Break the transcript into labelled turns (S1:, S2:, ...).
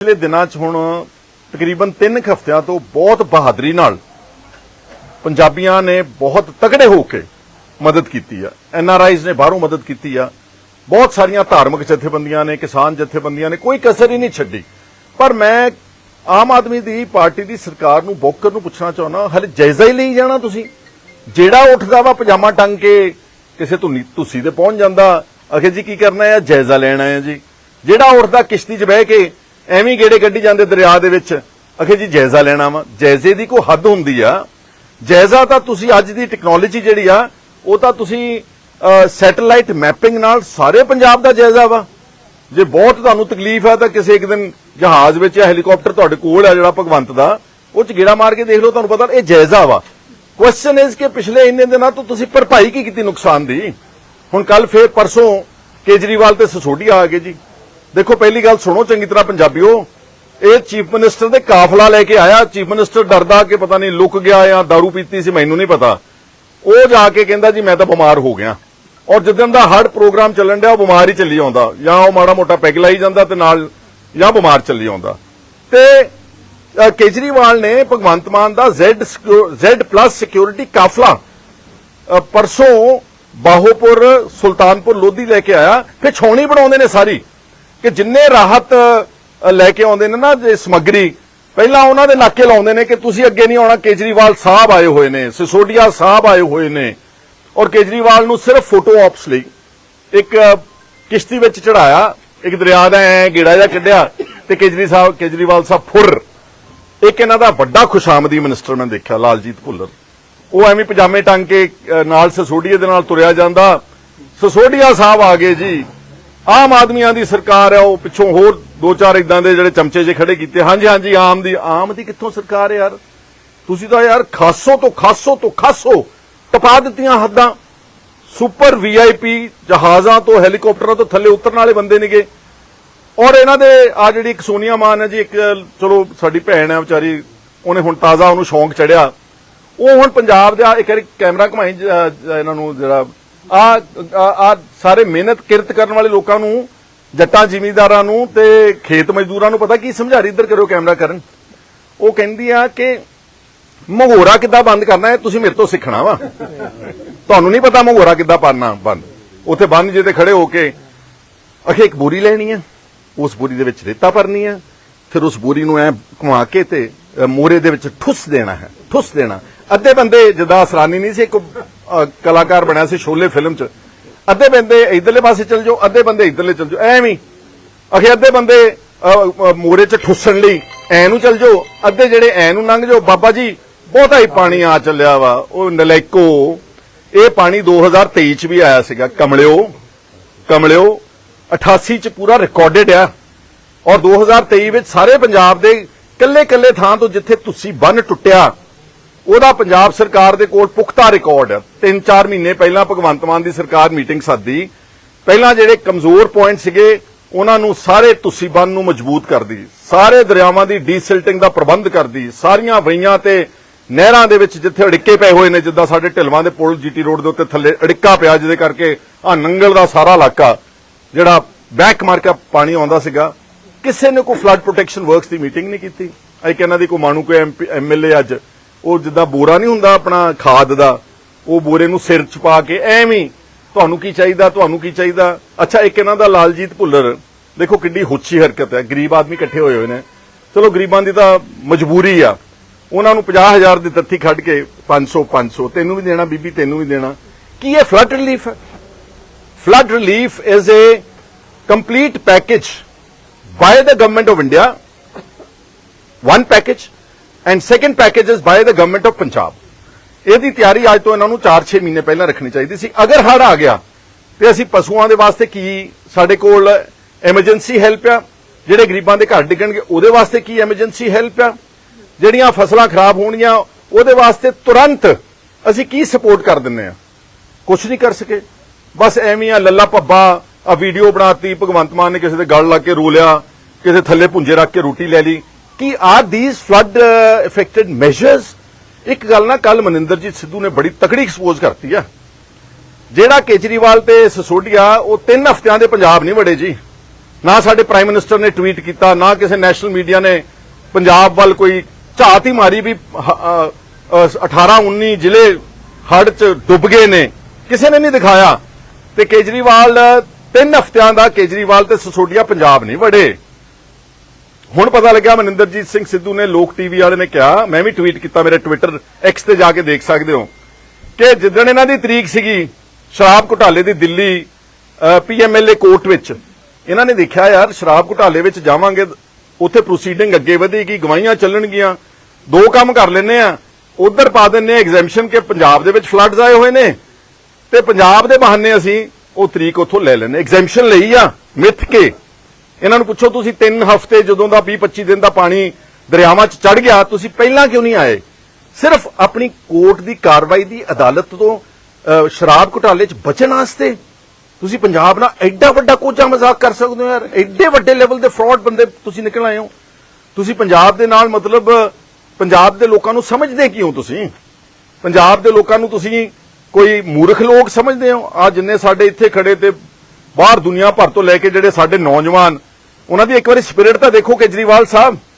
S1: ਪਿਛਲੇ ਦਿਨਾਂ 'ਚ ਹੁਣ ਤਕਰੀਬਨ 3 ਹਫ਼ਤਿਆਂ ਤੋਂ ਬਹੁਤ ਬਹਾਦਰੀ ਨਾਲ ਪੰਜਾਬੀਆਂ ਨੇ ਬਹੁਤ ਤਕੜੇ ਹੋ ਕੇ ਮਦਦ ਕੀਤੀ ਆ। ਐਨ ਆਰ ਐਨਆਰਆਈਜ਼ ਨੇ ਬਾਹਰੋਂ ਮਦਦ ਕੀਤੀ ਆ। ਬਹੁਤ ਸਾਰੀਆਂ ਧਾਰਮਿਕ ਜਥੇਬੰਦੀਆਂ ਨੇ, ਕਿਸਾਨ ਜਥੇਬੰਦੀਆਂ ਨੇ, ਕੋਈ ਕਸਰ ਹੀ ਨਹੀਂ ਛੱਡੀ। ਪਰ ਮੈਂ ਆਮ ਆਦਮੀ ਦੀ ਪਾਰਟੀ ਦੀ ਸਰਕਾਰ ਨੂੰ, ਬੋਕਰ ਨੂੰ ਪੁੱਛਣਾ ਚਾਹੁੰਦਾ, ਹਲੇ ਜਾਇਜ਼ਾ ਹੀ ਲਈ ਜਾਣਾ ਤੁਸੀਂ? ਜਿਹੜਾ ਉੱਠਦਾ ਵਾ ਪਜਾਮਾ ਟੰਗ ਕੇ ਕਿਸੇ ਧੁਨੀ ਧੁੱਸੀ ਤੇ ਪਹੁੰਚ ਜਾਂਦਾ। ਅਖੇ ਜੀ ਕੀ ਕਰਨਾ ਹੈ ਜਾਇਜ਼ਾ ਲੈਣਾ ਹੈ ਜੀ। ਜਿਹੜਾ ਉੱਠਦਾ ਕਿਸ਼ਤੀ 'ਚ ਬਹਿ ਕੇ ਐਵੇਂ ਗੇੜੇ ਕੱਢੀ ਜਾਂਦੇ ਦਰਿਆ ਦੇ ਵਿੱਚ। ਅਖੇ ਜੀ ਜਾਇਜ਼ਾ ਲੈਣਾ ਵਾ ਜਾਇਜ਼ੇ ਦੀ ਕੋਈ ਹੱਦ ਹੁੰਦੀ ਆ। ਜਾਇਜ਼ਾ ਤਾਂ ਤੁਸੀਂ ਅੱਜ ਦੀ ਟੈਕਨੋਲੋਜੀ ਜਿਹੜੀ ਆ, ਉਹ ਤਾਂ ਤੁਸੀਂ ਸੈਟੇਲਾਈਟ ਮੈਪਿੰਗ ਨਾਲ ਸਾਰੇ ਪੰਜਾਬ ਦਾ ਜਾਇਜ਼ਾ ਵਾ। ਜੇ ਬਹੁਤ ਤੁਹਾਨੂੰ ਤਕਲੀਫ ਆ ਤਾਂ ਕਿਸੇ ਇੱਕ ਦਿਨ ਜਹਾਜ਼ ਵਿੱਚ ਜਾਂ ਹੈਲੀਕਾਪਟਰ ਤੁਹਾਡੇ ਕੋਲ ਆ ਜਿਹੜਾ ਭਗਵੰਤ ਦਾ, ਉਹ ਚ ਗੇੜਾ ਮਾਰ ਕੇ ਦੇਖ ਲਓ, ਤੁਹਾਨੂੰ ਪਤਾ ਇਹ ਜਾਇਜ਼ਾ ਵਾ। ਕੁਐਸਚਨ ਇਜ਼ ਕਿ ਪਿਛਲੇ ਇੰਨੇ ਦਿਨਾਂ ਤੋਂ ਤੁਸੀਂ ਭਰਪਾਈ ਕੀ ਕੀਤੀ ਨੁਕਸਾਨ ਦੀ? ਹੁਣ ਕੱਲ ਫੇਰ ਪਰਸੋਂ ਕੇਜਰੀਵਾਲ ਤੇ ਸਸੋਡੀਆ ਆ ਗਏ ਜੀ। ਦੇਖੋ, ਪਹਿਲੀ ਗੱਲ ਸੁਣੋ ਚੰਗੀ ਤਰ੍ਹਾਂ ਪੰਜਾਬੀਓ। ਇਹ ਚੀਫ ਮਿਨਿਸਟਰ ਦੇ ਕਾਫਲਾ ਲੈ ਕੇ ਆਇਆ। ਚੀਫ ਮਿਨਿਸਟਰ ਡਰਦਾ ਕਿ ਪਤਾ ਨਹੀਂ ਲੁੱਕ ਗਿਆ ਜਾਂ दारू ਪੀਤੀ ਸੀ, ਮੈਨੂੰ ਨਹੀਂ ਪਤਾ। ਉਹ ਜਾ ਕੇ ਕਹਿੰਦਾ, ਜੀ, ਮੈਂ ਤਾਂ ਬਿਮਾਰ ਹੋ ਗਿਆ। ਔਰ ਜਦੋਂ ਦਾ ਹਰਡ ਪ੍ਰੋਗਰਾਮ ਚੱਲਣ ਡਿਆ, ਉਹ ਬਿਮਾਰ ਹੀ ਚੱਲੀ ਆਉਂਦਾ। ਜਾਂ ਉਹ ਮਾੜਾ ਮੋਟਾ ਪੈਗ ਲਾਈ ਜਾਂਦਾ ਤੇ ਨਾਲ ਜਾਂ ਬਿਮਾਰ ਚੱਲੀ ਆਉਂਦਾ। ਤੇ ਕੇਜਰੀਵਾਲ ਨੇ ਭਗਵੰਤ ਮਾਨ ਦਾ Z Z+ ਸਿਕਿਉਰਿਟੀ ਕਾਫਲਾ ਪਰਸੋਂ ਬਾਹੋਪੁਰ, ਸੁਲਤਾਨਪੁਰ ਲੋਧੀ ਲੈ ਕੇ ਆਇਆ। ਫਿਰ ਛਾਉਣੀ ਬਣਾਉਂਦੇ ਨੇ ਸਾਰੀ। ਕਿ ਜਿੰਨੇ ਰਾਹਤ ਲੈ ਕੇ ਆਉਂਦੇ ਨੇ ਨਾ ਜੇ ਸਮੱਗਰੀ, ਪਹਿਲਾਂ ਉਹਨਾਂ ਦੇ ਨਾਕੇ ਲਾਉਂਦੇ ਨੇ ਕਿ ਤੁਸੀਂ ਅੱਗੇ ਨਹੀਂ ਆਉਣਾ, ਕੇਜਰੀਵਾਲ ਸਾਹਿਬ ਆਏ ਹੋਏ ਨੇ, ਸਿਸੋਡੀਆ ਸਾਹਿਬ ਆਏ ਹੋਏ ਨੇ। ਔਰ ਕੇਜਰੀਵਾਲ ਨੂੰ ਸਿਰਫ ਫੋਟੋ ਆਪਸ ਲਈ ਇੱਕ ਕਿਸ਼ਤੀ ਵਿੱਚ ਚੜਾਇਆ ਇੱਕ ਦਰਿਆ ਦਾ ਐ ਗੇੜਾ ਜਿਹਾ ਕੱਢਿਆ ਤੇ ਕੇਜਰੀ ਸਾਹਿਬ, ਕੇਜਰੀਵਾਲ ਸਾਹਿਬ ਫੁਰ। ਇੱਕ ਇਹਨਾਂ ਦਾ ਵੱਡਾ ਖੁਸ਼ਾਮਦੀ ਮਿਨਿਸਟਰ ਮੈਂ ਦੇਖਿਆ, ਲਾਲਜੀਤ ਭੁੱਲਰ। ਉਹ ਐਵੇਂ ਪਜਾਮੇ ਟੰਗ ਕੇ ਨਾਲ ਸਸੋਡੀਏ ਦੇ ਨਾਲ ਤੁਰਿਆ ਜਾਂਦਾ। ਸਸੋਡੀਆ ਸਾਹਿਬ ਆ ਗਏ ਜੀ। ਆਮ ਆਦਮੀਆਂ ਦੀ ਸਰਕਾਰ ਹੈ, ਉਹ ਪਿੱਛੋਂ ਹੋਰ ਦੋ ਚਾਰ ਇਦਾਂ ਦੇ ਜਿਹੜੇ ਚਮਚੇ ਜੇ ਖੜੇ ਕੀਤੇ। ਹਾਂਜੀ ਹਾਂਜੀ, ਆਮ ਦੀ ਆਮ ਦੀ ਕਿੱਥੋਂ ਸਰਕਾਰ ਹੈ ਯਾਰ? ਤੁਸੀਂ ਤਾਂ ਯਾਰ ਖਾਸੋ ਤੋਂ ਖਾਸੋ ਤੋਂ ਖਾਸੋ ਟਪਾ ਦਿੱਤੀਆਂ ਹੱਦਾਂ। ਸੁਪਰ ਵੀਆਈਪੀ ਜਹਾਜ਼ਾਂ ਤੋਂ, ਹੈਲੀਕਾਪਟਰਾਂ ਤੋਂ ਥੱਲੇ ਉਤਰਨ ਵਾਲੇ ਬੰਦੇ ਨੇਗੇ। ਔਰ ਇਹਨਾਂ ਦੇ, ਆ ਜਿਹੜੀ ਇੱਕ ਸੋਨੀਆ ਮਾਨ ਹੈ ਜੀ, ਇੱਕ ਚਲੋ ਸਾਡੀ ਭੈਣ ਹੈ ਵਿਚਾਰੀ, ਉਹਨੇ ਹੁਣ ਤਾਜ਼ਾ ਉਹਨੂੰ ਸ਼ੌਂਕ ਚੜਿਆ। ਉਹ ਹੁਣ ਪੰਜਾਬ ਦਾ ਇੱਕ ਕੈਮਰਾ ਘਮਾਈ ਇਹਨਾਂ ਨੂੰ ਜਿਹੜਾ ਆ ਆ ਸਾਰੇ ਮਿਹਨਤ ਕਿਰਤ ਕਰਨ ਵਾਲੇ ਲੋਕਾਂ ਨੂੰ ਜੱਟਾਂ ਜ਼ਿਮੀਂਦਾਰਾਂ ਨੂੰ ਤੇ ਖੇਤ ਮਜ਼ਦੂਰਾਂ ਨੂੰ ਪਤਾ ਕੀ ਸਮਝਾ ਰਹੀ ਇੱਧਰ ਕਰੋ ਕੈਮਰਾ ਕਰਨ। ਉਹ ਕਹਿੰਦੀ ਆ ਕਿ ਮਹੋਰਾ ਕਿੱਦਾਂ ਬੰਦ ਕਰਨਾ ਹੈ ਤੁਸੀਂ ਮੇਰੇ ਤੋਂ ਸਿੱਖਣਾ ਵਾ। ਤੁਹਾਨੂੰ ਨਹੀਂ ਪਤਾ ਮਹੋਰਾ ਕਿੱਦਾਂ ਪਾਣਾ ਬੰਦ। ਉੱਥੇ ਬੰਦ ਜੇ ਤੇ ਖੜੇ ਹੋ ਕੇ ਅਖੇ ਇੱਕ ਬੋਰੀ ਲੈਣੀ ਹੈ ਉਸ ਬੋਰੀ ਦੇ ਵਿੱਚ ਰੇਤਾ ਭਰਨੀ ਆ ਫਿਰ ਉਸ ਬੋਰੀ ਨੂੰ ਐ ਘੁਮਾ ਕੇ ਤੇ ਅ, ਮੋਰੇ ਦੇ ਵਿੱਚ ਠੁੱਸ ਦੇਣਾ ਹੈ ਠੁੱਸ ਦੇਣਾ। ਅੱਧੇ ਬੰਦੇ ਜਦਾ ਅਸਰਾਨੀ ਨਹੀਂ ਸੀ ਇੱਕ ਕਲਾਕਾਰ ਬਣਿਆ ਸੀ ਸ਼ੋਲੇ ਫਿਲਮ 'ਚ। ਅੱਧੇ ਬੰਦੇ ਇਧਰਲੇ ਪਾਸੇ ਚਲ ਜਾਓ, ਅੱਧੇ ਬੰਦੇ ਇਧਰਲੇ ਚਲ ਜਾਓ, ਐਵੇਂ ਅਖੇ ਅੱਧੇ ਬੰਦੇ ਮੋਰੇ 'ਚ ਠੁੱਸਣ ਲਈ ਐ ਨੂੰ ਚਲ ਜਾਓ, ਅੱਧੇ ਜਿਹੜੇ ਐ ਨੂੰ ਲੰਘ ਜਾਓ, ਬਾਬਾ ਜੀ, ਬਹੁਤਾ ਹੀ ਪਾਣੀ ਆ ਚੱਲਿਆ ਵਾ, ਉਹ ਨਲੈਕੋ। ਇਹ ਪਾਣੀ 2023 ਚ ਵੀ ਆਇਆ ਸੀਗਾ, ਕਮਲਿਓ ਕਮਲਿਓ 88 ਚ ਪੂਰਾ ਰਿਕਾਰਡਡ ਆ। ਔਰ 2023 ਵਿੱਚ ਸਾਰੇ ਪੰਜਾਬ ਦੇ ਕੱਲੇ ਕੱਲੇ ਥਾਂ ਤੋਂ ਜਿੱਥੇ ਤੁਸੀਂ ਬੰਨ ਟੁੱਟਿਆ ਉਹਦਾ ਪੰਜਾਬ ਸਰਕਾਰ ਦੇ ਕੋਲ ਪੁਖਤਾ ਰਿਕਾਰਡ ਹੈ। 3-4 ਮਹੀਨੇ ਪਹਿਲਾਂ ਭਗਵੰਤ ਮਾਨ ਦੀ ਸਰਕਾਰ ਮੀਟਿੰਗ ਸੱਦੀ। ਪਹਿਲਾਂ ਜਿਹੜੇ ਕਮਜ਼ੋਰ ਪੁਆਇੰਟ ਸੀਗੇ, ਉਹਨਾਂ ਨੂੰ ਸਾਰੇ ਤੁਸੀਂ ਬੰਨ ਨੂੰ ਮਜ਼ਬੂਤ ਕਰਦੀ। ਸਾਰੇ ਦਰਿਆਵਾਂ ਦੀ ਡੀਸਿਲਟਿੰਗ ਦਾ ਪ੍ਰਬੰਧ ਕਰਦੀ। ਸਾਰੀਆਂ ਵਈਆਂ ਤੇ ਨਹਿਰਾਂ ਦੇ ਵਿੱਚ ਜਿੱਥੇ ਅੜਿੱਕੇ ਪਏ ਹੋਏ ਨੇ, ਜਿੱਦਾਂ ਸਾਡੇ ਢਿਲਵਾਂ ਦੇ ਪੁਲ, ਜੀਟੀ ਰੋਡ ਦੇ ਉੱਤੇ ਥੱਲੇ ਅੜਿੱਕਾ ਪਿਆ, ਜਿਹਦੇ ਕਰਕੇ ਆ ਨੰਗਲ ਦਾ ਸਾਰਾ ਇਲਾਕਾ, ਜਿਹੜਾ ਬੈਕ ਮਾਰ ਕੇ ਪਾਣੀ ਆਉਂਦਾ ਸੀਗਾ। ਕਿਸੇ ਨੇ ਕੋਈ ਫਲੱਡ ਪ੍ਰੋਟੈਕਸ਼ਨ ਵਰਕਸ ਦੀ ਮੀਟਿੰਗ ਨਹੀਂ ਕੀਤੀ। ਇੱਕ ਕਹਿੰਦਾ ਦੀ ਕੋਈ ਮਾਣੂ ਕੋਈ ਐਮਐਲਏ ਅੱਜ ਉਹ ਜਿੱਦਾਂ ਬੋਰਾ ਨਹੀਂ ਹੁੰਦਾ ਆਪਣਾ ਖਾਦ ਦਾ, ਉਹ ਬੋਰੇ ਨੂੰ ਸਿਰ ਚ ਪਾ ਕੇ ਐਵੇਂ ਤੁਹਾਨੂੰ ਕੀ ਚਾਹੀਦਾ, ਤੁਹਾਨੂੰ ਕੀ ਚਾਹੀਦਾ? ਅੱਛਾ, ਇੱਕ ਇਹਨਾਂ ਦਾ ਲਾਲਜੀਤ ਭੁੱਲਰ, ਦੇਖੋ ਕਿੰਨੀ ਹੁੱਚੀ ਹਰਕਤ ਹੈ, ਗਰੀਬ ਆਦਮੀ ਇਕੱਠੇ ਹੋਏ ਹੋਏ ਨੇ। ਚਲੋ ਗਰੀਬਾਂ ਦੀ ਤਾਂ ਮਜਬੂਰੀ ਆ। ਉਹਨਾਂ ਨੂੰ 50000 ਦੀ ਤੱਥੀ ਖੱਡ ਕੇ 500 500 ਤੈਨੂੰ ਵੀ ਦੇਣਾ, ਬੀਬੀ ਤੈਨੂੰ ਵੀ ਦੇਣਾ। ਕੀ ਇਹ ਫਲੱਡ ਰਿਲੀਫ ਹੈ? Flood relief is a complete package by the government of India one package and second package is by the government of Punjab. ਇਹਦੀ ਤਿਆਰੀ ਅੱਜ ਤੋਂ ਇਹਨਾਂ ਨੂੰ 4-6 ਮਹੀਨੇ ਪਹਿਲਾਂ ਰੱਖਣੀ ਚਾਹੀਦੀ ਸੀ ਅਗਰ ਹੜ ਆ ਗਿਆ ਤੇ ਅਸੀਂ ਪਸ਼ੂਆਂ ਦੇ ਵਾਸਤੇ ਕੀ ਸਾਡੇ ਕੋਲ ਐਮਰਜੈਂਸੀ ਹੈਲਪ ਆ ਜਿਹੜੇ ਗਰੀਬਾਂ ਦੇ ਘਰ ਡਿੱਗਣਗੇ ਉਹਦੇ ਵਾਸਤੇ ਕੀ ਐਮਰਜੈਂਸੀ ਹੈਲਪ ਆ ਜਿਹੜੀਆਂ ਫਸਲਾਂ ਖਰਾਬ ਹੋਣਗੀਆਂ ਉਹਦੇ ਵਾਸਤੇ ਤੁਰੰਤ ਅਸੀਂ ਕੀ ਸਪੋਰਟ ਕਰ ਦਿੰਨੇ ਆ ਕੁਝ ਨਹੀਂ ਕਰ ਸਕੇ ਬਸ ਐਵੇਂ ਆ ਲੱਲਾ ਪੱਬਾ ਆ ਵੀਡੀਓ ਬਣਾਤੀ ਭਗਵੰਤ ਮਾਨ ਨੇ ਕਿਸੇ ਦੇ ਗਲ ਲਾ ਕੇ ਰੋ ਲਿਆ ਕਿਸੇ ਥੱਲੇ ਪੁੰਜੇ ਰੱਖ ਕੇ ਰੋਟੀ ਲੈ ਲਈ ਕੀ are these flood affected measures ਇੱਕ ਗੱਲ ਨਾ ਕੱਲ ਮਨਿੰਦਰਜੀਤ ਸਿੱਧੂ ਨੇ ਬੜੀ ਤਕੜੀ ਐਕਸਪੋਜ਼ ਕਰਤੀ ਆ। ਜਿਹੜਾ ਕੇਜਰੀਵਾਲ ਤੇ ਸਸੋਡੀਆ ਉਹ ਤਿੰਨ ਹਫ਼ਤਿਆਂ ਦੇ ਪੰਜਾਬ ਨਹੀਂ ਵੜੇ ਜੀ। ਨਾ ਸਾਡੇ ਪ੍ਰਾਈਮ ਮਿਨਿਸਟਰ ਨੇ ਟਵੀਟ ਕੀਤਾ ਨਾ ਕਿਸੇ ਨੈਸ਼ਨਲ ਮੀਡੀਆ ਨੇ ਪੰਜਾਬ ਵੱਲ ਕੋਈ ਝਾਤ ਹੀ ਮਾਰੀ ਵੀ ਹ- ਅ, 18 19 ਜ਼ਿਲ੍ਹੇ ਹੜ੍ਹ ਚ ਡੁੱਬ ਗਏ ਨੇ। ਕਿਸੇ ਨੇ ਨਹੀਂ ਦਿਖਾਇਆ। ਤੇ ਕੇਜਰੀਵਾਲ ਤਿੰਨ ਹਫ਼ਤਿਆਂ ਦਾ ਕੇਜਰੀਵਾਲ ਤੇ ਸਸੋਡੀਆ ਪੰਜਾਬ ਨਹੀਂ ਵੜੇ। ਹੁਣ ਪਤਾ ਲੱਗਿਆ ਮਨਿੰਦਰਜੀਤ ਸਿੰਘ ਸਿੱਧੂ ਨੇ ਲੋਕ ਟੀਵੀ ਵਾਲੇ ਨੇ ਕਿਹਾ, ਮੈਂ ਵੀ ਟਵੀਟ ਕੀਤਾ ਮੇਰੇ ਟਵਿੱਟਰ ਐਕਸ ਤੇ ਜਾ ਕੇ ਦੇਖ ਸਕਦੇ ਹੋ, ਕਿ ਜਿੱਦਣ ਇਹਨਾਂ ਦੀ ਤਰੀਕ ਸੀਗੀ ਸ਼ਰਾਬ ਘੁਟਾਲੇ ਦੀ ਦਿੱਲੀ ਪੀਐਮਐਲਏ ਕੋਰਟ ਵਿੱਚ, ਇਹਨਾਂ ਨੇ ਦੇਖਿਆ ਯਾਰ ਸ਼ਰਾਬ ਘੁਟਾਲੇ ਵਿੱਚ ਜਾਵਾਂਗੇ, ਉੱਥੇ ਪ੍ਰੋਸੀਡਿੰਗ ਅੱਗੇ ਵਧੇਗੀ, ਗਵਾਹੀਆਂ ਚੱਲਣਗੀਆਂ, ਦੋ ਕੰਮ ਕਰ ਲੈਨੇ ਆ, ਉਧਰ ਪਾ ਦਿੰਨੇ ਆ ਐਗਜ਼ੈਂਪਸ਼ਨ ਕਿ ਪੰਜਾਬ ਦੇ ਵਿੱਚ ਫਲੱਡਸ ਆਏ ਹੋਏ ਨੇ, ਤੇ ਪੰਜਾਬ ਦੇ ਬਹਾਨੇ ਅਸੀਂ ਉਹ ਤਰੀਕ ਉੱਥੋਂ ਲੈ ਲੈਨੇ ਐਗਜ਼ੈਂਪਸ਼ਨ ਲਈ ਆ, ਮਿੱਥ ਕੇ। ਇਹਨਾਂ ਨੂੰ ਪੁੱਛੋ, ਤੁਸੀਂ 3 ਹਫ਼ਤੇ ਜਦੋਂ ਦਾ 20 25 ਦਿਨ ਦਾ ਪਾਣੀ ਦਰਿਆਵਾਂ 'ਚ ਚੜ ਗਿਆ, ਤੁਸੀਂ ਪਹਿਲਾਂ ਕਿਉਂ ਨਹੀਂ ਆਏ? ਸਿਰਫ ਆਪਣੀ ਕੋਰਟ ਦੀ ਕਾਰਵਾਈ ਦੀ ਅਦਾਲਤ ਤੋਂ ਸ਼ਰਾਬ ਘੁਟਾਲੇ 'ਚ ਬਚਣ ਵਾਸਤੇ। ਤੁਸੀਂ ਪੰਜਾਬ ਨਾਲ ਐਡਾ ਵੱਡਾ ਕੋਚਾ ਮਜ਼ਾਕ ਕਰ ਸਕਦੇ ਹੋ ਯਾਰ। ਐਡੇ ਵੱਡੇ ਲੈਵਲ ਦੇ ਫਰਾਡ ਬੰਦੇ ਤੁਸੀਂ ਨਿਕਲ ਆਏ ਹੋ। ਤੁਸੀਂ ਪੰਜਾਬ ਦੇ ਨਾਲ ਮਤਲਬ, ਪੰਜਾਬ ਦੇ ਲੋਕਾਂ ਨੂੰ ਸਮਝਦੇ ਕਿਉਂ ਤੁਸੀਂ? ਪੰਜਾਬ ਦੇ ਲੋਕਾਂ ਨੂੰ ਤੁਸੀਂ ਕੋਈ ਮੂਰਖ ਲੋਕ ਸਮਝਦੇ ਹੋ? ਆ ਜਿੰਨੇ ਸਾਡੇ ਇੱਥੇ ਖੜੇ ਤੇ ਬਾਹਰ ਦੁਨੀਆ ਭਰ ਤੋਂ ਲੈ ਕੇ ਜਿਹੜੇ ਸਾਡੇ ਨੌਜਵਾਨ ਉਹਨਾਂ ਦੀ ਇੱਕ ਵਾਰੀ ਸਪਿਰਿਟ ਤਾਂ ਦੇਖੋ ਕੇਜਰੀਵਾਲ ਸਾਹਿਬ।